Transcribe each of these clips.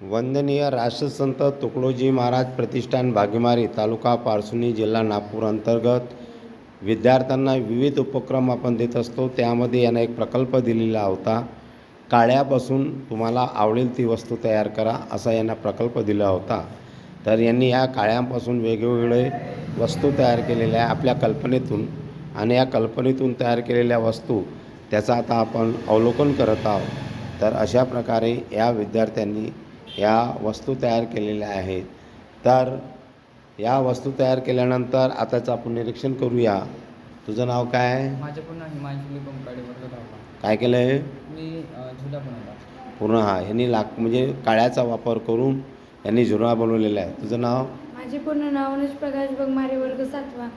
वंदनीय राष्ट्रसंत तुकडोजी महाराज प्रतिष्ठान भागीमारी तालुका पारसुनी जिल्हा नागपूर अंतर्गत विद्यार्थ्यांना विविध उपक्रम आपण देत असतो. त्यामध्ये यांना एक प्रकल्प दिलेला होता. काळ्यापासून तुम्हाला आवडेल ती वस्तू तयार करा असा यांना प्रकल्प दिला होता. तर यांनी या काळ्यांपासून वेगवेगळे वस्तू तयार केलेल्या आहे आपल्या कल्पनेतून आणि या कल्पनेतून तयार केलेल्या वस्तू त्याचं आता आपण अवलोकन करत आहोत. तर अशा प्रकारे या विद्यार्थ्यांनी या वस्तू तयार केलेल्या आहेत. तर या वस्तू तयार केल्यानंतर आताचं आपण निरीक्षण करूया. तुझं नाव काय आहे? माझे पुन्हा हिमांशली बंकाडे वर्ग धावला काय केलं आहे मी अ, झुला बनवला. पूर्ण हा यांनी लाक म्हणजे काळ्याचा वापर करून यांनी झुरळा बनवलेला आहे. तुझं नाव? माझे पूर्ण नाव अनुज प्रकाश बगमारे वर्ग सातवा.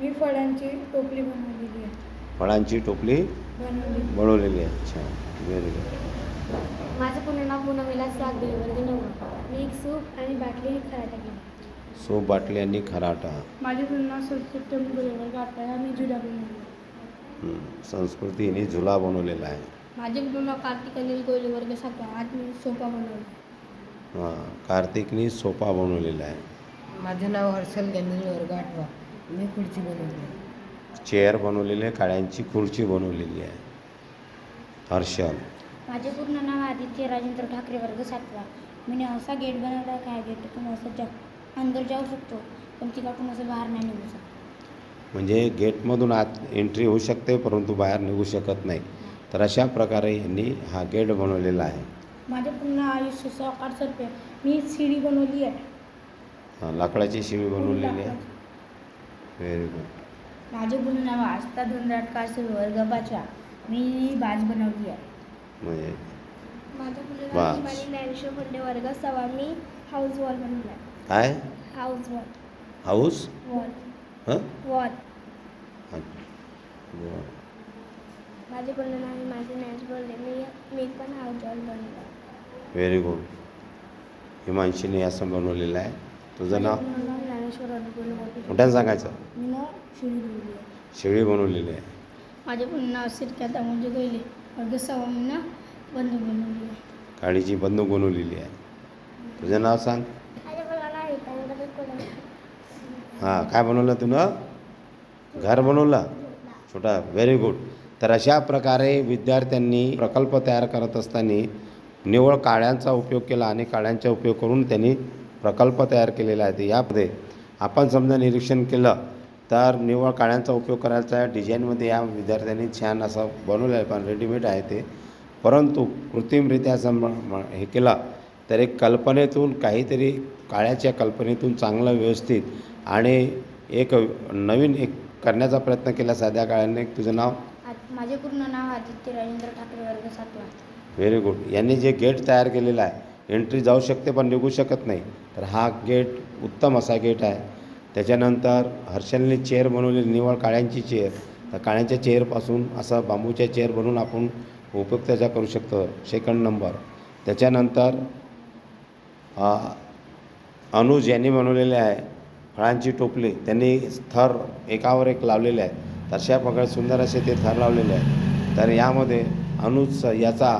मी फळांची टोपली बनवलेली आहे. फळांची टोपली बनवली. बनवलेली आहे. अच्छा व्हेरी गुड माझं पूर्ण नाव पूनम विलास वाघबे वर्ग मी एक सूप आणि बाटली खराटा केली. सोप बाटली आणि खराटा. माझे पूर्ण नाव संस्कृत वर्ग आठवा मी जुडा बनवली. संस्कृती हिने झुला बनवलेला आहे. माझे पूर्ण नाव कार्तिक अनिल गोयले वर्ग सातवा आज मी सोपा बनवला. हां. कार्तिकनी सोपा बनवलेला आहे. माझं नाव हर्षल गंधील वर्ग आठवा. मी खुर्ची बनवली. चेअर बनवलेली आहे काळ्यांची खुर्ची बनवलेली आहे. हर्षल. माझे पूर्ण नाव आदित्य राजेंद्र ठाकरे वर्ग सातवा. मी असा गेट बनवला काय गेटतून असं जा अंदर जाऊ शकतो पण तिकडून असं बाहेर नाही निघू शकतो. म्हणजे गेटमधून आत एंट्री होऊ शकते परंतु बाहेर निघू शकत नाही. तर अशा प्रकारे यांनी हा गेट बनवलेला आहे. माझे पूर्ण आयुष्य साकार सर्पे. मी सीडी बनवली आहे. हां लाकडाची शिवी बनवलेली आहे. व्हेरी गुड माझे पूर्ण नाव आस्था धनराट कासे वर्ग पाचवा मी बाज बनवली आहे. म्हणजे? माझं पूर्ण नाव बाज. हिमानी ज्ञानेश्वर फंडे वर्ग सवा मी हाऊस वॉल बनवला काय? हाऊस वॉल हाऊस वॉल हां? वॉल. माझे पूर्ण नाव हिमाची ज्ञानेश्वर बोलले मी मी पण हाऊस वॉल बनवला व्हेरी गुड हिमांशीने असं बनवलेलं आहे. तुझं नाव? मोठ्यानं सांगायचं? शेळी बनवलेली आहे. माझे पूर्ण नाव सिरक्यात म्हणजे गहिले वर्ग सवा मी ना बंद बनवली आहे. काळीची बंदूक बनवलेली आहे. तुझं नाव सांग. हां काय बनवलं तुनं? घर बनवलं? छोटा व्हेरी गुड तर अशा प्रकारे विद्यार्थ्यांनी प्रकल्प तयार करत असताना निवळ काळ्यांचा उपयोग केला आणि काळ्यांचा उपयोग करून त्यांनी प्रकल्प तयार केलेला आहे. यामध्ये आपण समजा निरीक्षण केलं तर निवळ काळ्यांचा उपयोग करायचा आहे. डिझाईनमध्ये या विद्यार्थ्यांनी छान असं बनवलं आहे पण रेडीमेड आहे ते. परंतु कृत्रिमरित्या असं म- म- हे केलं तर एक कल्पनेतून काहीतरी काळ्याच्या कल्पनेतून चांगलं व्यवस्थित आणि एक नवीन एक करण्याचा प्रयत्न केला साध्या काळ्याने. तुझं नाव? माझे पूर्ण नाव आदित्य राजेंद्र ठाकरे वर्ग सातवा. व्हेरी गुड यांनी जे गेट तयार केलेलं आहे एंट्री जाऊ शकते पण निघू शकत नाही. तर हा गेट उत्तम असा गेट आहे. त्याच्यानंतर हर्षलने चेअर बनवलेली निवळ काळ्यांची चेअर. तर काळ्यांच्या चेअरपासून असं बांबूच्या चेअर बनवून आपण उपयोग त्याचा करू शकतो. सेकंड नंबर त्याच्यानंतर अनुज यांनी बनवलेले आहे फळांची टोपली. त्यांनी थर एकावर एक लावलेले आहेत तशा प्रकारे सुंदर असे ते थर लावलेले आहेत तर यामध्ये अनुज याचा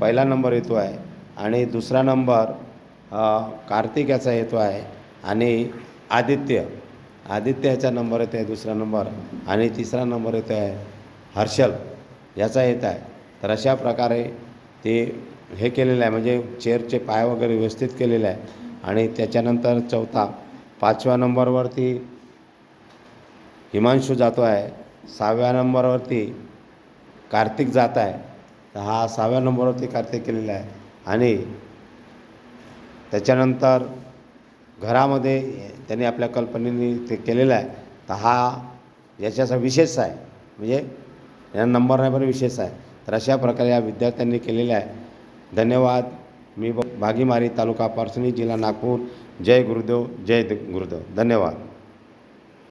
पहिला नंबर येतो आहे. आणि दुसरा नंबर कार्तिक याचा येतो आहे. आणि आदित्य. आदित्य याचा नंबर येतो आहे दुसरा नंबर. आणि तिसरा नंबर येतो आहे हर्षल. याचा येत आहे. तर अशा प्रकारे ते हे केलेलं आहे म्हणजे चेअरचे पाय वगैरे व्यवस्थित केलेले आहे. आणि त्याच्यानंतर चौथा पाचव्या नंबरवरती हिमांशू जातो आहे. सहाव्या नंबरवरती कार्तिक जात आहे. तर हा सहाव्या नंबरवरती कार्तिक केलेला आहे. आणि त्याच्यानंतर घरामध्ये त्यांनी आपल्या कल्पनेने ते केलेलं आहे. तर हा याच्याचा विशेष आहे. म्हणजे या नंबर नाही पण विशेष आहे. तर अशा प्रकारे या विद्यार्थ्यांनी केलेलं आहे. धन्यवाद. मी ब- भागीमारी तालुका पारसणी जिल्हा नागपूर. जय गुरुदेव जय गुरुदेव. धन्यवाद.